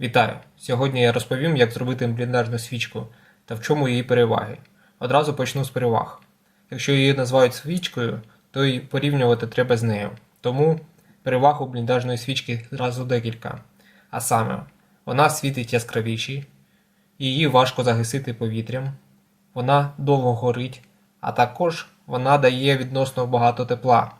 Вітаю! Сьогодні я розповім, як зробити бліндажну свічку та в чому її переваги. Одразу почну з переваг. Якщо її називають свічкою, то й порівнювати треба з нею. Тому переваг у бліндажної свічки зразу декілька. А саме, вона світить яскравіші, її важко загасити повітрям, вона довго горить, а також вона дає відносно багато тепла.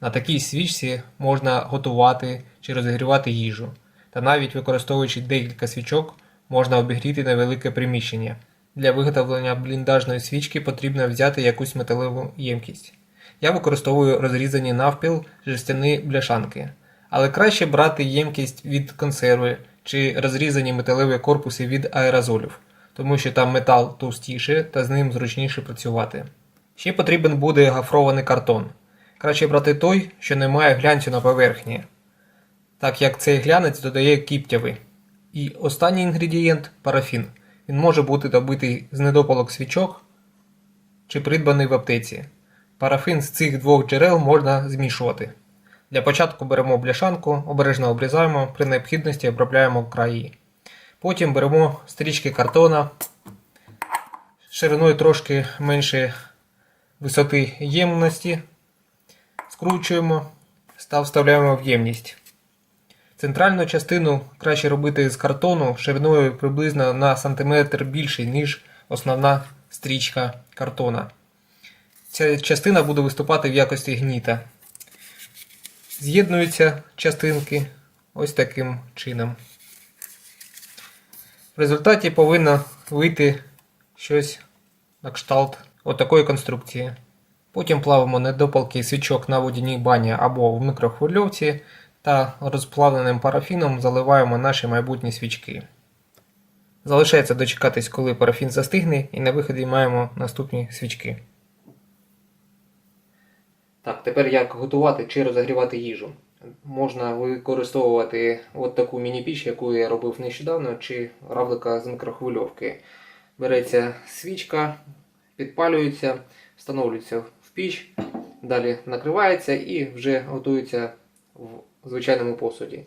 На такій свічці можна готувати чи розігрівати їжу, та навіть використовуючи декілька свічок, можна обігріти невелике приміщення. Для виготовлення бліндажної свічки потрібно взяти якусь металеву ємкість. Я використовую розрізані навпіл жестяні бляшанки, але краще брати ємкість від консерви чи розрізані металеві корпуси від аерозолів, тому що там метал товстіше та з ним зручніше працювати. Ще потрібен буде гофрований картон. Краще брати той, що не має глянцю на поверхні, так як цей глянець додає кіптяви. І останній інгредієнт парафін. Він може бути добитий з недопалок свічок чи придбаний в аптеці. Парафін з цих двох джерел можна змішувати. Для початку беремо бляшанку, обережно обрізаємо, при необхідності обробляємо краї. Потім беремо стрічки картона шириною трошки менше висоти ємності, скручуємо та вставляємо в ємність. Центральну частину краще робити з картону шириною приблизно на сантиметр більше, ніж основна стрічка картона. Ця частина буде виступати в якості гніта. З'єднуються частинки ось таким чином. В результаті повинно вийти щось на кшталт отакої конструкції. Потім плавимо недопалки свічок на водяній бані або в мікрохвильовці та розплавленим парафіном заливаємо наші майбутні свічки. Залишається дочекатись, коли парафін застигне, і на виході маємо наступні свічки. Так, тепер як готувати чи розігрівати їжу. Можна використовувати от таку міні-піч, яку я робив нещодавно, чи равлика з мікрохвильовки. Береться свічка, підпалюється, встановлюється в піч, далі накривається і вже готується в звичайному посуді.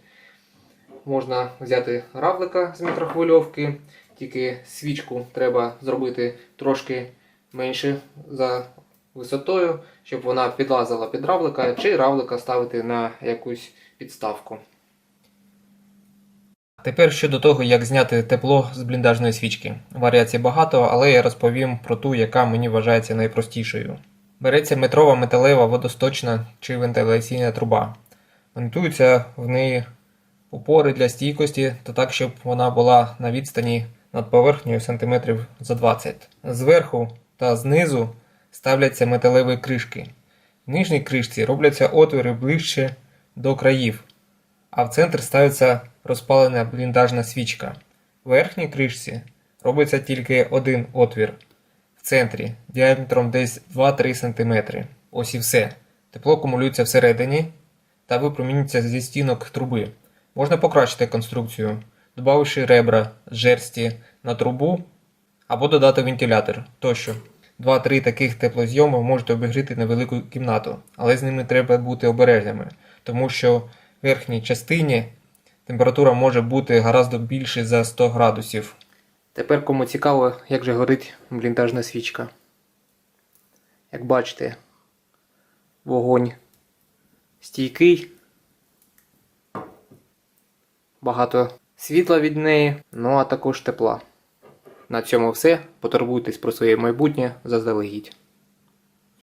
Можна взяти равлика з мікрохвильовки, тільки свічку треба зробити трошки менше за висотою, щоб вона підлазила під равлика, чи равлика ставити на якусь підставку. Тепер щодо того, як зняти тепло з бліндажної свічки. Варіацій багато, але я розповім про ту, яка мені вважається найпростішою. Береться метрова металева водосточна чи вентиляційна труба. Монтуються в неї опори для стійкості та так, щоб вона була на відстані над поверхнею сантиметрів за 20. Зверху та знизу ставляться металеві кришки. В нижній кришці робляться отвори ближче до країв, а в центр ставиться розпалена бліндажна свічка. В верхній кришці робиться тільки один отвір в центрі діаметром десь 2-3 см. Ось і все. Тепло акумулюється всередині та випромінюється зі стінок труби. Можна покращити конструкцію, додавши ребра з жерсті на трубу або додати вентилятор тощо. Два-три таких теплозйоми можуть обігріти невелику кімнату, але з ними треба бути обережними, тому що в верхній частині температура може бути гораздо більше за 100 градусів. Тепер кому цікаво, як же горить бліндажна свічка. Як бачите, вогонь стійкий, багато світла від неї, ну а також тепла. На цьому все. Потурбуйтесь про своє майбутнє заздалегідь.